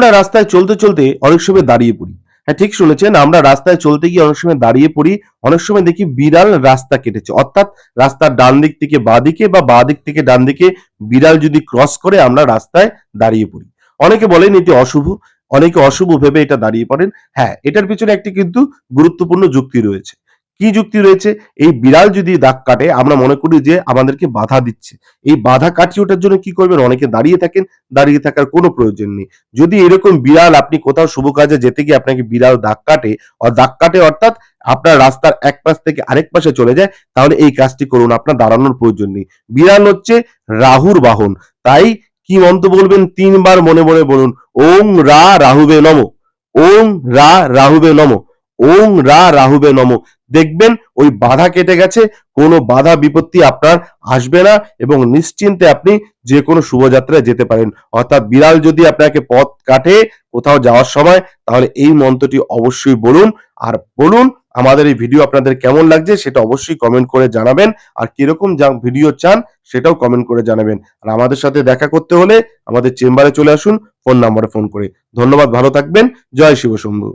আমরা রাস্তায় চলতে চলতে অনেক সময় দাঁড়িয়ে পড়ি। হ্যাঁ ঠিক শুনেছেন, আমরা রাস্তায় চলতে গিয়ে অনেক সময় দাঁড়িয়ে পড়ি, অনেক সময় দেখি বিড়াল রাস্তা কেটেছে। অর্থাৎ রাস্তার ডান দিক থেকে বাঁ দিকে বা বাঁ দিক থেকে ডান দিকে বিড়াল যদি ক্রস করে, আমরা রাস্তায় দাঁড়িয়ে পড়ি। অনেকে বলেন এটি অশুভ, অনেকে অশুভ ভেবে এটা দাঁড়িয়ে পড়েন। হ্যাঁ এটার পিছনে একটি কিন্তু গুরুত্বপূর্ণ যুক্তি রয়েছে। কি যুক্তি রয়েছে? এই বিড়াল যদি দাগ কাটে, আমরা মনে করি যে আমাদেরকে বাধা দিচ্ছে। এই বাধা কাটিয়ে ওঠার জন্য কি করবেন? অনেকে দাঁড়িয়ে থাকেন, দাঁড়িয়ে থাকার কোনো প্রয়োজন নেই। যদি এরকম বিড়াল আপনি কোথাও শুভ কাজে যেতে গিয়ে আপনাকে বিড়াল দাগ কাটে আর দাগ কাটে অর্থাৎ আপনার রাস্তার এক পাশ থেকে আরেক পাশে চলে যায়, তাহলে এই কাজটি করুন, আপনার দাঁড়ানোর প্রয়োজন নেই। বিড়াল হচ্ছে রাহুর বাহন। তাই কি মন্ত্র বলবেন তিনবার মনে মনে বলুন, ওং রা রাহুবে নম, ওং রা রাহুবে নম, ওং রা রাহুবে নম। দেখবেন ওই বাধা কেটে গেছে, কোনো বাধা বিপত্তি আপনার আসবে না এবং নিশ্চিন্তে আপনি যে কোনো শুভযাত্রায় যেতে পারেন। অর্থাৎ বিড়াল যদি আপনাকে পথ কাটে কোথাও যাওয়ার সময়, তাহলে এই মন্ত্রটি অবশ্যই বলুন। আর বলুন, আমাদের এই ভিডিও আপনাদের কেমন লাগছে সেটা অবশ্যই কমেন্ট করে জানাবেন। আর কীরকম যা ভিডিও চান সেটাও কমেন্ট করে জানাবেন। আর আমাদের সাথে দেখা করতে হলে আমাদের চেম্বারে চলে আসুন, ফোন নাম্বারে ফোন করে। ধন্যবাদ, ভালো থাকবেন। জয় শিব শম্ভু